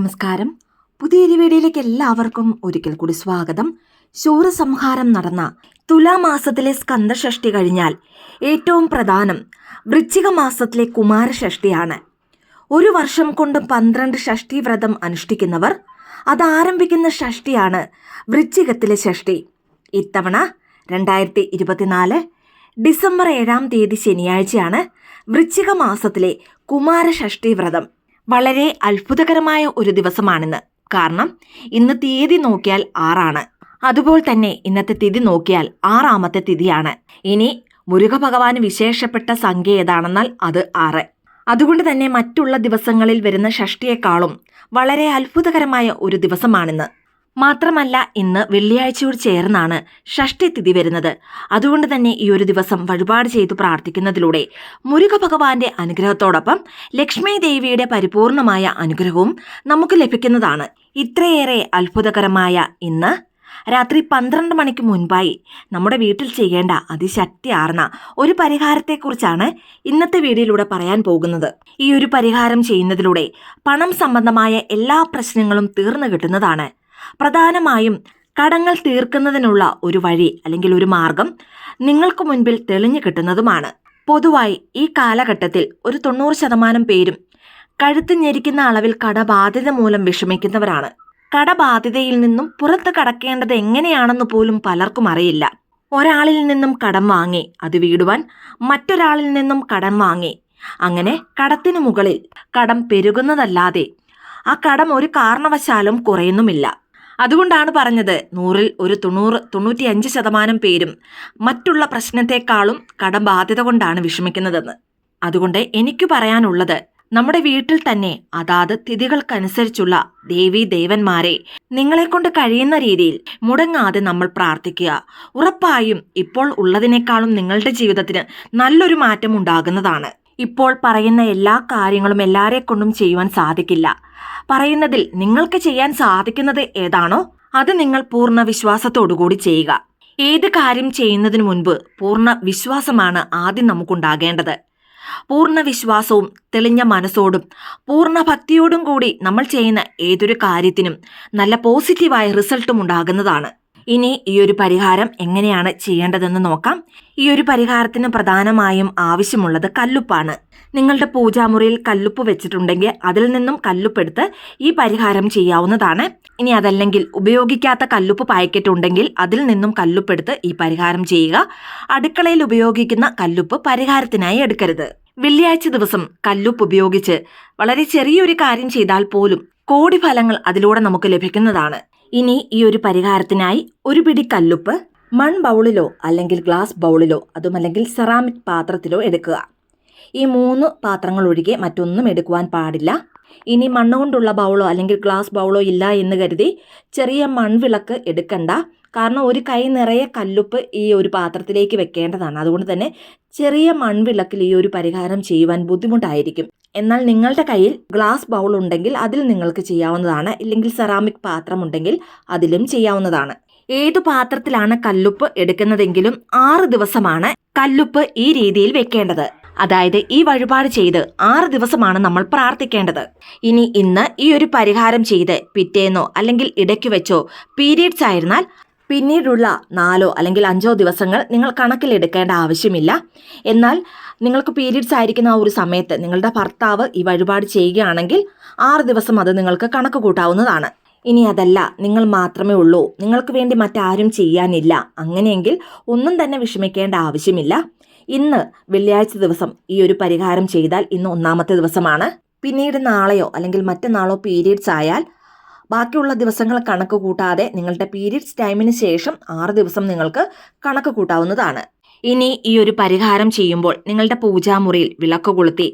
നമസ്കാരം. പുതിയ വീഡിയോയിലേക്ക് എല്ലാവർക്കും ഒരിക്കൽ കൂടി സ്വാഗതം. ശൂരസംഹാരം നടന്ന തുലാമാസത്തിലെ സ്കന്ദഷഷ്ടി കഴിഞ്ഞാൽ ഏറ്റവും പ്രധാനം വൃശ്ചിക മാസത്തിലെ കുമാരഷഷ്ടിയാണ്. ഒരു വർഷം കൊണ്ട് പന്ത്രണ്ട് ഷഷ്ടി വ്രതം അനുഷ്ഠിക്കുന്നവർ അത് ആരംഭിക്കുന്ന ഷഷ്ടിയാണ് വൃശ്ചികത്തിലെ ഷഷ്ടി. ഇത്തവണ രണ്ടായിരത്തി ഇരുപത്തിനാല് ഡിസംബർ ഏഴാം തീയതി ശനിയാഴ്ചയാണ് വൃശ്ചിക മാസത്തിലെ കുമാരഷഷ്ടി വ്രതം വളരെ അത്ഭുതകരമായ ഒരു ദിവസമാണിന്ന്. കാരണം ഇന്ന് തീയതി നോക്കിയാൽ ആറാണ്. അതുപോലെ തന്നെ ഇന്നത്തെ തിഥി നോക്കിയാൽ ആറാമത്തെ തിഥിയാണ്. ഇനി മുരുക ഭഗവാന് വിശേഷപ്പെട്ട സംഖ്യ ഏതാണെന്നാൽ അത് ആറ്. അതുകൊണ്ട് തന്നെ മറ്റുള്ള ദിവസങ്ങളിൽ വരുന്ന ഷഷ്ടിയേക്കാളും വളരെ അത്ഭുതകരമായ ഒരു ദിവസമാണിന്ന്. മാത്രമല്ല ഇന്ന് വെള്ളിയാഴ്ചയോട് ചേർന്നാണ് ഷഷ്ടി തിഥി വരുന്നത്. അതുകൊണ്ട് തന്നെ ഈ ഒരു ദിവസം വഴിപാട് ചെയ്തു പ്രാർത്ഥിക്കുന്നതിലൂടെ മുരുക ഭഗവാന്റെ അനുഗ്രഹത്തോടൊപ്പം ലക്ഷ്മി ദേവിയുടെ പരിപൂർണമായ അനുഗ്രഹവും നമുക്ക് ലഭിക്കുന്നതാണ്. ഇത്രയേറെ അത്ഭുതകരമായ ഇന്ന് രാത്രി പന്ത്രണ്ട് മണിക്ക് മുൻപായി നമ്മുടെ വീട്ടിൽ ചെയ്യേണ്ട അതിശക്തിയാർന്ന ഒരു പരിഹാരത്തെക്കുറിച്ചാണ് ഇന്നത്തെ വീഡിയോയിലൂടെ പറയാൻ പോകുന്നത്. ഈ ഒരു പരിഹാരം ചെയ്യുന്നതിലൂടെ പണം സംബന്ധമായ എല്ലാ പ്രശ്നങ്ങളും തീർന്നു കിട്ടുന്നതാണ് പ്രധാനമായും കടങ്ങൾ തീർക്കുന്നതിനുള്ള ഒരു വഴി അല്ലെങ്കിൽ ഒരു മാർഗം നിങ്ങൾക്ക് മുൻപിൽ തെളിഞ്ഞു കിട്ടുന്നതുമാണ്. പൊതുവായി ഈ കാലഘട്ടത്തിൽ ഒരു തൊണ്ണൂറ് ശതമാനം പേരും കഴുത്ത് ഞെരിക്കുന്ന അളവിൽ കടബാധ്യത മൂലം വിഷമിക്കുന്നവരാണ്. കടബാധ്യതയിൽ നിന്നും പുറത്ത് കടക്കേണ്ടത് എങ്ങനെയാണെന്ന് പോലും പലർക്കും അറിയില്ല. ഒരാളിൽ നിന്നും കടം വാങ്ങി അത് വീടുവാൻ മറ്റൊരാളിൽ നിന്നും കടം വാങ്ങി. അങ്ങനെ കടത്തിനു മുകളിൽ കടം പെരുകുന്നതല്ലാതെ ആ കടം ഒരു കാരണവശാലും കുറയുന്നുമില്ല. അതുകൊണ്ടാണ് പറഞ്ഞത് നൂറിൽ ഒരു തൊണ്ണൂറ് തൊണ്ണൂറ്റിയഞ്ച് ശതമാനം പേരും മറ്റുള്ള പ്രശ്നത്തെക്കാളും കടബാധ്യത കൊണ്ടാണ് വിഷമിക്കുന്നതെന്ന്. അതുകൊണ്ട് എനിക്ക് പറയാനുള്ളത് നമ്മുടെ വീട്ടിൽ തന്നെ അതാത് തിഥികൾക്കനുസരിച്ചുള്ള ദേവീ ദേവന്മാരെ നിങ്ങളെക്കൊണ്ട് കഴിയുന്ന രീതിയിൽ മുടങ്ങാതെ നമ്മൾ പ്രാർത്ഥിക്കുക. ഉറപ്പായും ഇപ്പോൾ ഉള്ളതിനേക്കാളും നിങ്ങളുടെ ജീവിതത്തിന് നല്ലൊരു മാറ്റം ഉണ്ടാകുന്നതാണ് ഇപ്പോൾ പറയുന്ന എല്ലാ കാര്യങ്ങളും എല്ലാരെ കൊണ്ടും ചെയ്യുവാൻ സാധിക്കില്ല. പറയുന്നതിൽ നിങ്ങൾക്ക് ചെയ്യാൻ സാധിക്കുന്നത് ഏതാണോ അത് നിങ്ങൾ പൂർണ വിശ്വാസത്തോടുകൂടി ചെയ്യുക. ഏത് കാര്യം ചെയ്യുന്നതിന് മുൻപ് പൂർണ വിശ്വാസമാണ് ആദ്യം നമുക്കുണ്ടാകേണ്ടത്. പൂർണ വിശ്വാസവും തെളിഞ്ഞ മനസ്സോടും പൂർണ ഭക്തിയോടും കൂടി നമ്മൾ ചെയ്യുന്ന ഏതൊരു കാര്യത്തിനും നല്ല പോസിറ്റീവായ റിസൾട്ടും ഉണ്ടാകുന്നതാണ്. ഇനി ഈ ഒരു പരിഹാരം എങ്ങനെയാണ് ചെയ്യേണ്ടതെന്ന് നോക്കാം. ഈ ഒരു പരിഹാരത്തിന് പ്രധാനമായും ആവശ്യമുള്ളത് കല്ലുപ്പാണ്. നിങ്ങളുടെ പൂജാമുറിയിൽ കല്ലുപ്പ് വെച്ചിട്ടുണ്ടെങ്കിൽ അതിൽ നിന്നും കല്ലുപ്പെടുത്ത് ഈ പരിഹാരം ചെയ്യാവുന്നതാണ്. ഇനി അതല്ലെങ്കിൽ ഉപയോഗിക്കാത്ത കല്ലുപ്പ് പായ്ക്കറ്റ് ഉണ്ടെങ്കിൽ അതിൽ നിന്നും കല്ലുപ്പെടുത്ത് ഈ പരിഹാരം ചെയ്യുക. അടുക്കളയിൽ ഉപയോഗിക്കുന്ന കല്ലുപ്പ് പരിഹാരത്തിനായി എടുക്കരുത്. വെള്ളിയാഴ്ച ദിവസം കല്ലുപ്പ് ഉപയോഗിച്ച് വളരെ ചെറിയൊരു കാര്യം ചെയ്താൽ പോലും കോടി ഫലങ്ങൾ അതിലൂടെ നമുക്ക് ലഭിക്കുന്നതാണ്. ഇനി ഈ ഒരു പരിഹാരത്തിനായി ഒരു പിടി കല്ലുപ്പ് മൺ ബൗളിലോ അല്ലെങ്കിൽ ഗ്ലാസ് ബൗളിലോ അതുമല്ലെങ്കിൽ സെറാമിക് പാത്രത്തിലോ എടുക്കുക. ഈ മൂന്ന് പാത്രങ്ങൾ ഒഴികെ മറ്റൊന്നും എടുക്കുവാൻ പാടില്ല. ഇനി മണ്ണുകൊണ്ടുള്ള ബൗളോ അല്ലെങ്കിൽ ഗ്ലാസ് ബൗളോ ഇല്ല എന്ന് കരുതി ചെറിയ മൺവിളക്ക് എടുക്കണ്ട. കാരണം ഒരു കൈ നിറയെ കല്ലുപ്പ് ഈ ഒരു പാത്രത്തിലേക്ക് വെക്കേണ്ടതാണ്. അതുകൊണ്ട് തന്നെ ചെറിയ മൺവിളക്കിൽ ഈ ഒരു പരിഹാരം ചെയ്യുവാൻ ബുദ്ധിമുട്ടായിരിക്കും. എന്നാൽ നിങ്ങളുടെ കയ്യിൽ ഗ്ലാസ് ബൗൾ ഉണ്ടെങ്കിൽ അതിൽ നിങ്ങൾക്ക് ചെയ്യാവുന്നതാണ്. ഇല്ലെങ്കിൽ സെറാമിക് പാത്രം ഉണ്ടെങ്കിൽ അതിലും ചെയ്യാവുന്നതാണ്. ഏതു പാത്രത്തിലാണ് കല്ലുപ്പ് എടുക്കുന്നതെങ്കിലും ആറ് ദിവസമാണ് കല്ലുപ്പ് ഈ രീതിയിൽ വെക്കേണ്ടത്. അതായത് ഈ വഴിപാട് ചെയ്ത് ആറ് ദിവസമാണ് നമ്മൾ പ്രാർത്ഥിക്കേണ്ടത്. ഇനി ഇന്ന് ഈ ഒരു പരിഹാരം ചെയ്ത് പിറ്റേന്നോ അല്ലെങ്കിൽ ഇടയ്ക്ക് വെച്ചോ പീരീഡ്സ് ആയിരുന്നാൽ പിന്നീടുള്ള നാലോ അല്ലെങ്കിൽ അഞ്ചോ ദിവസങ്ങൾ നിങ്ങൾ കണക്കിലെടുക്കേണ്ട ആവശ്യമില്ല. എന്നാൽ നിങ്ങൾക്ക് പീരീഡ്സ് ആയിരിക്കുന്ന ആ ഒരു സമയത്ത് നിങ്ങളുടെ ഭർത്താവ് ഈ വഴിപാട് ചെയ്യുകയാണെങ്കിൽ ആറ് ദിവസം അത് നിങ്ങൾക്ക് കണക്ക് കൂട്ടാവുന്നതാണ്. ഇനി അതല്ല നിങ്ങൾ മാത്രമേ ഉള്ളൂ. നിങ്ങൾക്ക് വേണ്ടി മറ്റാരും ചെയ്യാനില്ല. അങ്ങനെയെങ്കിൽ ഒന്നും തന്നെ വിഷമിക്കേണ്ട ആവശ്യമില്ല. ഇന്ന് വെള്ളിയാഴ്ച ദിവസം ഈ ഒരു പരിഹാരം ചെയ്താൽ ഇന്ന് ഒന്നാമത്തെ ദിവസമാണ്. പിന്നീട് നാളെയോ അല്ലെങ്കിൽ മറ്റന്നാളോ പീരീഡ്സ് ആയാൽ ബാക്കിയുള്ള ദിവസങ്ങൾ കണക്ക് കൂട്ടാതെ നിങ്ങളുടെ പീരീഡ്സ് ടൈമിന് ശേഷം ആറ് ദിവസം നിങ്ങൾക്ക് കണക്ക് കൂട്ടാവുന്നതാണ്. ഇനി ഈ ഒരു പരിഹാരം ചെയ്യുമ്പോൾ നിങ്ങളുടെ പൂജാമുറിയിൽ വിളക്ക് കൊളുത്തി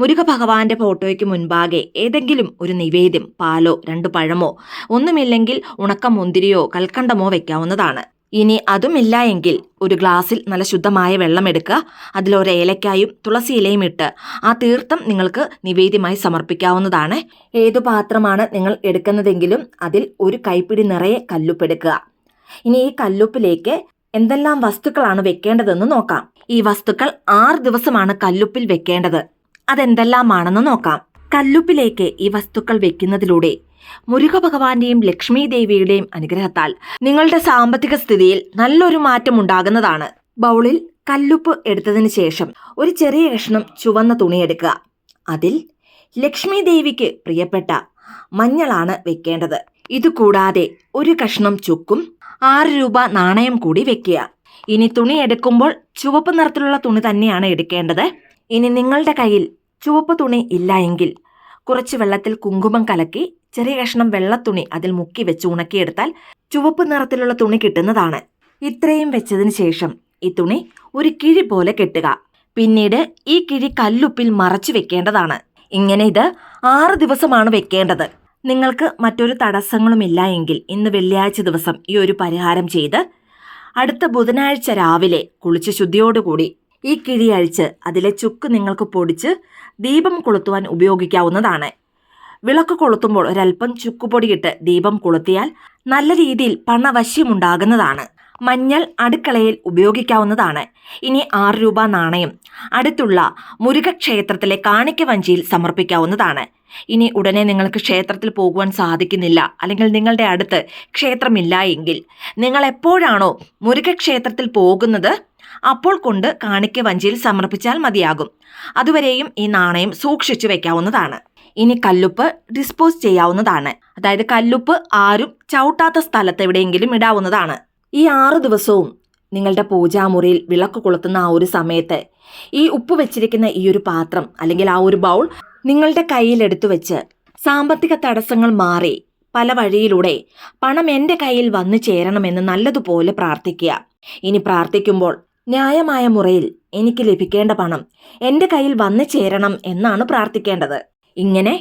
മുരുക ഭഗവാന്റെ ഫോട്ടോയ്ക്ക് മുൻപാകെ ഏതെങ്കിലും ഒരു നിവേദ്യം പാലോ രണ്ട് പഴമോ ഒന്നുമില്ലെങ്കിൽ ഉണക്ക മുന്തിരിയോ കൽക്കണ്ടമോ വെക്കാവുന്നതാണ്. ഇനി അതുമില്ല എങ്കിൽ ഒരു ഗ്ലാസ്സിൽ നല്ല ശുദ്ധമായ വെള്ളം എടുക്കുക. അതിലൊരു ഏലക്കായും തുളസി ഇലയും ഇട്ട് ആ തീർത്ഥം നിങ്ങൾക്ക് നിവേദ്യമായി സമർപ്പിക്കാവുന്നതാണ്. ഏതു പാത്രമാണ് നിങ്ങൾ എടുക്കുന്നതെങ്കിലും അതിൽ ഒരു കൈപ്പിടി നിറയെ കല്ലുപ്പെടുക്കുക ഇനി ഈ കല്ലുപ്പിലേക്ക് എന്തെല്ലാം വസ്തുക്കളാണ് വെക്കേണ്ടതെന്ന് നോക്കാം. ഈ വസ്തുക്കൾ ആറ് ദിവസമാണ് കല്ലുപ്പിൽ വെക്കേണ്ടത്. അതെന്തെല്ലാമാണെന്ന് നോക്കാം. കല്ലുപ്പിലേക്ക് ഈ വസ്തുക്കൾ വെക്കുന്നതിലൂടെ മുരുക ഭഗവാന്റെയും ലക്ഷ്മി ദേവിയുടെയും അനുഗ്രഹത്താൽ നിങ്ങളുടെ സാമ്പത്തിക സ്ഥിതിയിൽ നല്ലൊരു മാറ്റം ഉണ്ടാകുന്നതാണ്. ബൗളിൽ കല്ലുപ്പ് എടുത്തതിന് ശേഷം ഒരു ചെറിയ കഷ്ണം ചുവന്ന തുണി എടുക്കുക. അതിൽ ലക്ഷ്മി ദേവിക്ക് പ്രിയപ്പെട്ട മഞ്ഞളാണ് വെക്കേണ്ടത്. ഇതുകൂടാതെ ഒരു കഷ്ണം ചുക്കും ആറ് രൂപ നാണയം കൂടി വെക്കുക. ഇനി തുണി എടുക്കുമ്പോൾ ചുവപ്പ് നിറത്തിലുള്ള തുണി തന്നെയാണ് എടുക്കേണ്ടത്. ഇനി നിങ്ങളുടെ കയ്യിൽ ചുവപ്പ് തുണി ഇല്ല എങ്കിൽ കുറച്ച് വെള്ളത്തിൽ കുങ്കുമം കലക്കി ചെറിയ കഷ്ണം വെള്ളത്തുണി അതിൽ മുക്കി വെച്ച് ഉണക്കിയെടുത്താൽ ചുവപ്പ് നിറത്തിലുള്ള തുണി കിട്ടുന്നതാണ്. ഇത്രയും വെച്ചതിന് ശേഷം ഈ തുണി ഒരു കിഴി പോലെ കെട്ടുക. പിന്നീട് ഈ കിഴി കല്ലുപ്പിൽ മറച്ചു വെക്കേണ്ടതാണ്. ഇങ്ങനെ ഇത് ആറ് ദിവസമാണ് വെക്കേണ്ടത്. നിങ്ങൾക്ക് മറ്റൊരു തടസ്സങ്ങളുമില്ല എങ്കിൽ ഇന്ന് വെള്ളിയാഴ്ച ദിവസം ഈ ഒരു പരിഹാരം ചെയ്ത് അടുത്ത ബുധനാഴ്ച രാവിലെ കുളിച്ച് ശുദ്ധിയോടുകൂടി ഈ കിഴി അഴിച്ച് അതിലെ ചുക്ക് നിങ്ങൾക്ക് പൊടിച്ച് ദീപം കൊളുത്തുവാൻ ഉപയോഗിക്കാവുന്നതാണ്. വിളക്ക് കൊളുത്തുമ്പോൾ ഒരല്പം ചുക്കുപൊടിയിട്ട് ദീപം കൊളുത്തിയാൽ നല്ല രീതിയിൽ പണവശ്യമുണ്ടാകുന്നതാണ്. മഞ്ഞൾ അടുക്കളയിൽ ഉപയോഗിക്കാവുന്നതാണ്. ഇനി ആറ് രൂപ നാണയം. അടുത്തുള്ള മുരുകക്ഷേത്രത്തിലെ കാണിക്ക വഞ്ചിയിൽ സമർപ്പിക്കാവുന്നതാണ്. ഇനി ഉടനെ നിങ്ങൾക്ക് ക്ഷേത്രത്തിൽ പോകുവാൻ സാധിക്കുന്നില്ല. അല്ലെങ്കിൽ നിങ്ങളുടെ അടുത്ത് ക്ഷേത്രമില്ല എങ്കിൽ നിങ്ങൾ എപ്പോഴാണോ മുരുകക്ഷേത്രത്തിൽ പോകുന്നത്? അപ്പോൾ കൊണ്ട് കാണിക്ക വഞ്ചിയിൽ സമർപ്പിച്ചാൽ മതിയാകും. അതുവരെയും ഈ നാണയം സൂക്ഷിച്ചു വെക്കാവുന്നതാണ്. ഇനി കല്ലുപ്പ് ഡിസ്പോസ് ചെയ്യാവുന്നതാണ്. അതായത് കല്ലുപ്പ് ആരും ചവിട്ടാത്ത സ്ഥലത്ത് എവിടെയെങ്കിലും ഇടാവുന്നതാണ്. ഈ ആറു ദിവസവും നിങ്ങളുടെ പൂജാമുറിയിൽ വിളക്ക് കൊളുത്തുന്ന ആ ഒരു സമയത്ത് ഈ ഉപ്പ് വെച്ചിരിക്കുന്ന ഈ ഒരു പാത്രം അല്ലെങ്കിൽ ആ ഒരു ബൗൾ നിങ്ങളുടെ കയ്യിൽ എടുത്തു വെച്ച് സാമ്പത്തിക തടസ്സങ്ങൾ മാറി പല വഴിയിലൂടെ പണം എന്റെ കയ്യിൽ വന്നു ചേരണമെന്ന് നല്ലതുപോലെ പ്രാർത്ഥിക്കുക. ഇനി പ്രാർത്ഥിക്കുമ്പോൾ ന്യായമായ മുറയിൽ എനിക്ക് ലഭിക്കേണ്ട പണം എന്റെ കയ്യിൽ വന്നു ചേരണം എന്നാണ് പ്രാർത്ഥിക്കേണ്ടത്. ഇങ്ങനെ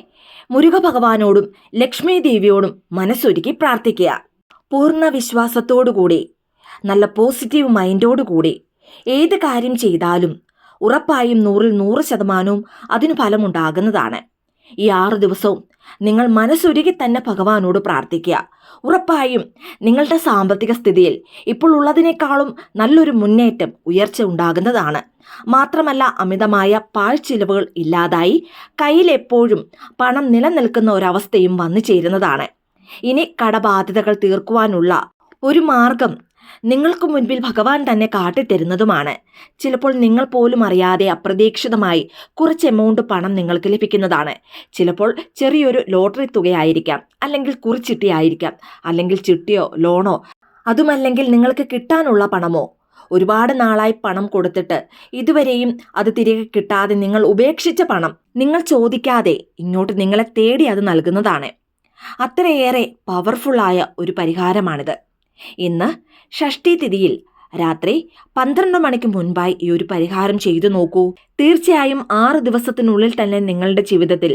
മുരുക ഭഗവാനോടും ലക്ഷ്മി ദേവിയോടും മനസ്സൊരുക്കി പ്രാർത്ഥിക്കുക. പൂർണ വിശ്വാസത്തോടുകൂടി നല്ല പോസിറ്റീവ് മൈൻഡോടുകൂടി ഏത് കാര്യം ചെയ്താലും ഉറപ്പായും നൂറിൽ നൂറ് ശതമാനവും അതിന് ഫലമുണ്ടാകുന്നതാണ്. ഈ ആറു ദിവസവും നിങ്ങൾ മനസ്സൊരുക്കി തന്നെ ഭഗവാനോട് പ്രാർത്ഥിക്കുക. ഉറപ്പായും നിങ്ങളുടെ സാമ്പത്തിക സ്ഥിതിയിൽ ഇപ്പോൾ ഉള്ളതിനേക്കാളും നല്ലൊരു മുന്നേറ്റം ഉയർച്ച ഉണ്ടാകുന്നതാണ്. മാത്രമല്ല അമിതമായ പാഴ്ചിലവുകൾ ഇല്ലാതായി കയ്യിലെപ്പോഴും പണം നിലനിൽക്കുന്ന ഒരവസ്ഥയും വന്നു ചേരുന്നതാണ്. ഇനി കടബാധ്യതകൾ തീർക്കുവാനുള്ള ഒരു മാർഗം നിങ്ങൾക്ക് മുൻപിൽ ഭഗവാൻ തന്നെ കാട്ടിത്തരുന്നതുമാണ്. ചിലപ്പോൾ നിങ്ങൾ പോലും അറിയാതെ അപ്രതീക്ഷിതമായി കുറച്ച് എമൗണ്ട് പണം നിങ്ങൾക്ക് ലഭിക്കുന്നതാണ്. ചിലപ്പോൾ ചെറിയൊരു ലോട്ടറി തുകയായിരിക്കാം അല്ലെങ്കിൽ കുറിച്ചിട്ടിയായിരിക്കാം അല്ലെങ്കിൽ ചിട്ടിയോ ലോണോ അതുമല്ലെങ്കിൽ നിങ്ങൾക്ക് കിട്ടാനുള്ള പണമോ. ഒരുപാട് നാളായി പണം കൊടുത്തിട്ട് ഇതുവരെയും അത് തിരികെ കിട്ടാതെ നിങ്ങൾ ഉപേക്ഷിച്ച പണം നിങ്ങൾ ചോദിക്കാതെ ഇങ്ങോട്ട് നിങ്ങളെ തേടി അത് നൽകുന്നതാണ്. അത്രയേറെ പവർഫുള്ളായ ഒരു പരിഹാരമാണിത്. ഇന്ന് ഷഷ്ടി തിഥിയിൽ രാത്രി പന്ത്രണ്ട് മണിക്ക് മുൻപായി ഈ ഒരു പരിഹാരം ചെയ്തു നോക്കൂ. തീർച്ചയായും ആറ് ദിവസത്തിനുള്ളിൽ തന്നെ നിങ്ങളുടെ ജീവിതത്തിൽ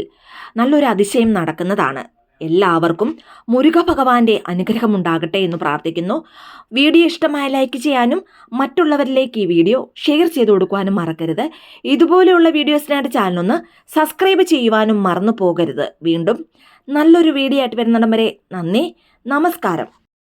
നല്ലൊരു അതിശയം നടക്കുന്നതാണ്. എല്ലാവർക്കും മുരുക ഭഗവാന്റെ അനുഗ്രഹം ഉണ്ടാകട്ടെ എന്ന് പ്രാർത്ഥിക്കുന്നു. വീഡിയോ ഇഷ്ടമായ ലൈക്ക് ചെയ്യാനും മറ്റുള്ളവരിലേക്ക് ഈ വീഡിയോ ഷെയർ ചെയ്തു കൊടുക്കുവാനും മറക്കരുത്. ഇതുപോലെയുള്ള വീഡിയോസിനായിട്ട് ചാനലൊന്ന് സബ്സ്ക്രൈബ് ചെയ്യുവാനും മറന്നു പോകരുത്. വീണ്ടും നല്ലൊരു വീഡിയോ ആയിട്ട് വരുന്നിടം വരെ നന്ദി. നമസ്കാരം.